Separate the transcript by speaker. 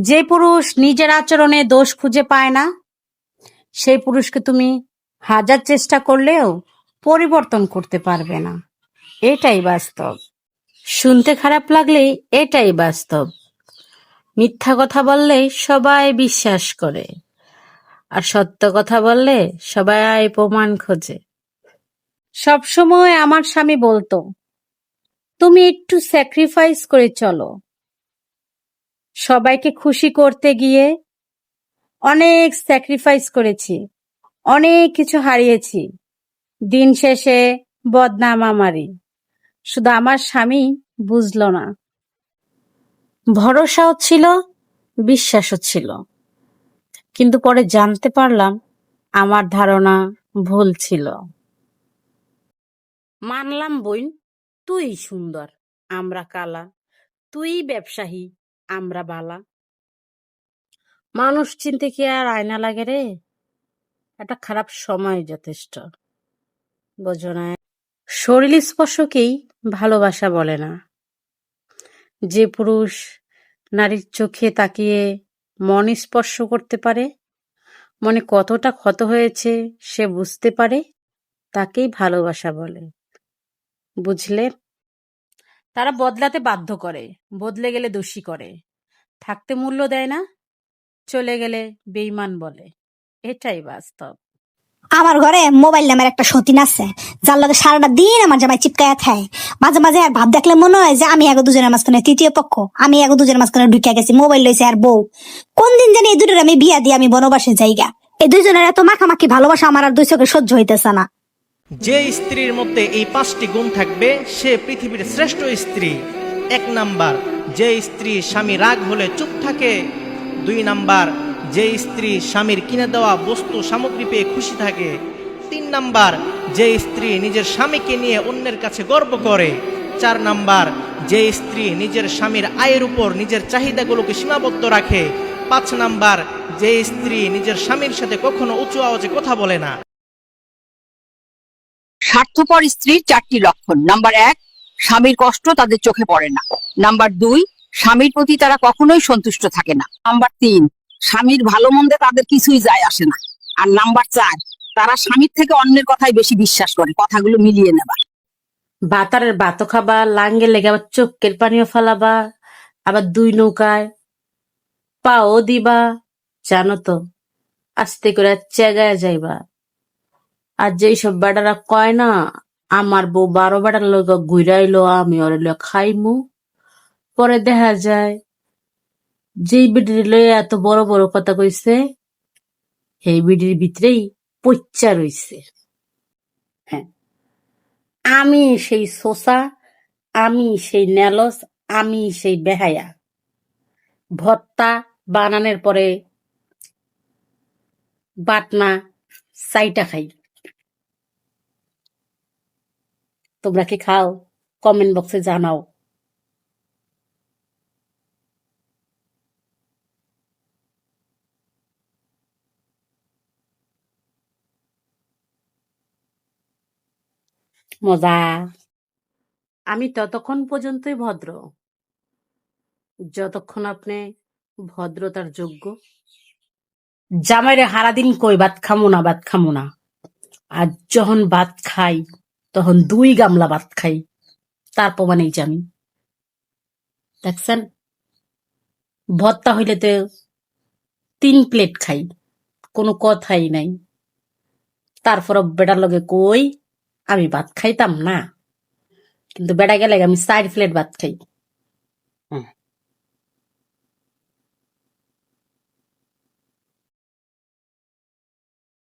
Speaker 1: যে পুরুষ নিজের আচরণে দোষ খুঁজে পায় না, সেই পুরুষকে তুমি হাজার চেষ্টা করলেও পরিবর্তন করতে পারবে না। এটাই বাস্তব। শুনতে খারাপ লাগলেই এটাই বাস্তব। মিথ্যা কথা বললে সবাই বিশ্বাস করে, আর সত্য কথা বললে সবাই প্রমাণ খোঁজে। সবসময় আমার স্বামী বলতো, তুমি একটু স্যাক্রিফাইস করে চলো সবাইকে খুশি করতে গিয়ে অনেক স্যাক্রিফাইস করেছি, অনেক কিছু হারিয়েছি। দিন শেষে বদনাম আমারই। শুধু আমার স্বামী বুঝলো না। ভরসাও ছিল, বিশ্বাসও ছিল। কিন্তু পরে জানতে পারলাম আমার ধারণা ভুল ছিল। মানলাম বইন, তুই সুন্দর, আমরা কালা, তুই ব্যবসায়ী আমরা বালা। মানুষ চিনতে কি আর আয়না লাগে রে? একটা খারাপ সময় যথেষ্ট। বোঝো না। শরীর স্পর্শকেই ভালোবাসা বলে না। যে পুরুষ নারীর চোখে তাকিয়ে মন স্পর্শ করতে পারে, মনে কতটা ক্ষত হয়েছে সে বুঝতে পারে, তাকেই ভালোবাসা বলে। বুঝলে? তারা বদলাতে বাধ্য করে, বদলে গেলে দোষী করে। থাকতে মূল্য দেয় না, চলে গেলে বেইমান বলে। এটাই বাস্তব।
Speaker 2: আমার ঘরে মোবাইল নামের একটা সতীন আছে, যার লগে সারাটা দিন আমার জামাই চিপকায়া খায়। মাঝে মাঝে আর ভাব দেখলে মনে হয় যে আমি এগো দুজনের মাঝখানে তৃতীয় পক্ষ, আমি এগো দুজনের মাঝখানে ঢুকে গেছি, মোবাইল লইছে আর বউ। কোন দিন জানি এই দুটোর আমি বিয়া দিয়ে আমি বনবাসে যাইগা এই দুইজনের এত মাখামাখি ভালোবাসা আমার আর দুই চোখে সহ্য হইতেছে না।
Speaker 3: যে স্ত্রীর মধ্যে এই পাঁচটি গুণ থাকবে, সে পৃথিবীর শ্রেষ্ঠ স্ত্রী। এক নাম্বার, যে স্ত্রী স্বামী রাগ হলে চুপ থাকে। দুই নাম্বার, যে স্ত্রী স্বামীর কিনে দেওয়া বস্তু সামগ্রী পেয়ে খুশি থাকে। তিন নাম্বার, যে স্ত্রী নিজের স্বামীকে নিয়ে অন্যের কাছে গর্ব করে। চার নাম্বার, যে স্ত্রী নিজের স্বামীর আয়ের উপর নিজের চাহিদাগুলোকে সীমাবদ্ধ রাখে। পাঁচ নাম্বার, যে স্ত্রী নিজের স্বামীর সাথে কখনো উঁচু আওয়াজে কথা বলে না।
Speaker 4: স্বার্থপর স্ত্রীর চারটি লক্ষণ। নাম্বার এক, স্বামীর কষ্ট তাদের চোখে পড়ে না। নাম্বার দুই, স্বামীর প্রতি তারা কখনোই সন্তুষ্ট থাকে না। নাম্বার তিন, স্বামীর ভালো মন্দে তাদের কিছুই যায় আসে না। আর নাম্বার চার, তারা স্বামীর থেকে অন্যের কথাই বেশি বিশ্বাস করে, কথাগুলো মিলিয়ে নেবা
Speaker 1: বাতারের বাতো খাবা, লাঙ্গে লেগে আবার চোখের পানিও ফালাবা, আবার দুই নৌকায় পাও দিবা, জানো তো, আস্তে করে চেগায় যাইবা। আর যেই সব বেটারা কয় না, আমার বউ বারো বেটার লোক ঘুরাইলো আমি ওরে লোক খাইমু। পরে দেখা যায়, যেই বিডির লয়ে এত বড় বড় কথা কইছে, এই বিডির ভিতরেই পচ্চা রইছে। হ্যাঁ আমি সেই সোসা আমি সেই নেলস, আমি সেই বেহায়া। ভত্তা বানানোর পরে বাটনা সাইটা খাই তোমরা কি খাও? কমেন্ট বক্সে জানাও। মজা। আমি ততক্ষণ পর্যন্তই ভদ্র। যতক্ষণ আপনি ভদ্রতার যোগ্য। জামাইরে হারাদিন কই? ভাত খামো না, ভাত খামো না। আর যখন ভাত খাই তখন দুই গামলা ভাত খাই। তার প্রমাণ এই যে আমি। দেখছেন? ভর্তা হইলে তো তিন প্লেট খাই, কোনো কথাই নাই। তারপর বেটার লগে কই, আমি ভাত খাইতাম না। কিন্তু বেড়া গেলে আমি চার প্লেট ভাত খাই।